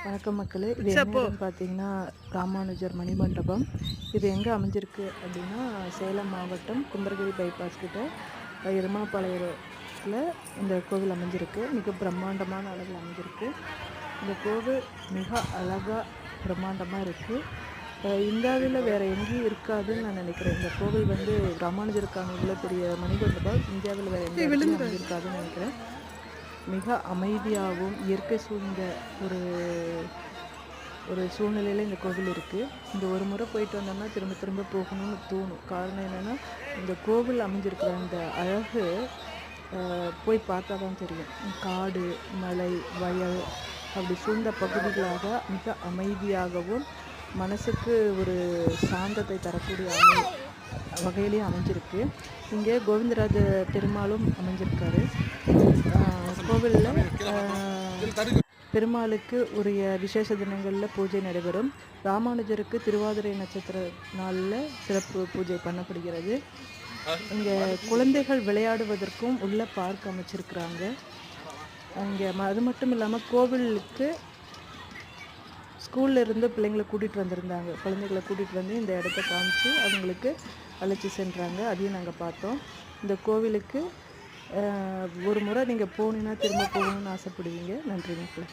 வணக்கம் மக்களே. இது என்ன இடம்னு பார்த்தீங்கன்னா ராமானுஜர் மணிமண்டபம். இது எங்கே அமைஞ்சிருக்கு அப்படின்னா சேலம் மாவட்டம் கும்பரகிரி பைபாஸ் கிட்ட அஹ், எருமாபாளையத்தில் இந்த கோவில் அமைஞ்சிருக்கு. மிக பிரம்மாண்டமான அளவில் அமைஞ்சிருக்கு. இந்த கோவில் மிக அழகாக பிரம்மாண்டமாக இருக்குது இந்தியாவில் வேறு எங்கேயும் இருக்காதுன்னு நான் நினைக்கிறேன். இந்த கோவில் வந்து ராமானுஜருக்கான இவ்வளோ பெரிய மணிமண்டபம் இந்தியாவில் வேறு இடத்துலையும் அமைஞ்சிருக்காதுன்னு நினைக்கிறேன். மிக அமைதியாகவும் இயற்கை சூழ்ந்த ஒரு ஒரு சூழ்நிலையில் இந்த கோவில் இருக்குது இந்த ஒரு முறை போயிட்டு வந்தோம்னா திரும்ப திரும்ப போகணும்னு தோணும். காரணம் என்னென்னா இந்த கோவில் அமைஞ்சிருக்கிற அந்த அழகு போய் பார்த்தா தான் தெரியும். காடு மலை வயல் அப்படி சூழ்ந்த பகுதிகளாக மிக அமைதியாகவும் மனசுக்கு ஒரு சாந்தத்தை தரக்கூடிய அமை வகையிலையும் அமைஞ்சிருக்கு. இங்கே கோவிந்தராஜ பெருமாளும் அமைஞ்சிருக்காரு. கோவிலில் பெருமாளுக்கு உரிய விசேஷ தினங்களில் பூஜை நடைபெறும். ராமானுஜருக்கு திருவாதிரை நட்சத்திர நாளில் சிறப்பு பூஜை பண்ணப்படுகிறது. இங்கே குழந்தைகள் விளையாடுவதற்கும் உள்ள பார்க் அமைச்சிருக்கிறாங்க. அங்கே அது மட்டும் இல்லாமல் கோவிலுக்கு ஸ்கூல்ல இருந்து பிள்ளைங்களை கூட்டிகிட்டு வந்திருந்தாங்க. குழந்தைகளை கூட்டிகிட்டு வந்து இந்த இடத்த காமிச்சு அவங்களுக்கு அழைச்சி சென்றாங்க. அதையும் நாங்கள் பார்த்தோம். இந்த கோவிலுக்கு ஒரு முறை நீங்கள் போனீங்கன்னா திரும்ப போகணுன்னு ஆசைப்படுவீங்க. நன்றி மக்களே.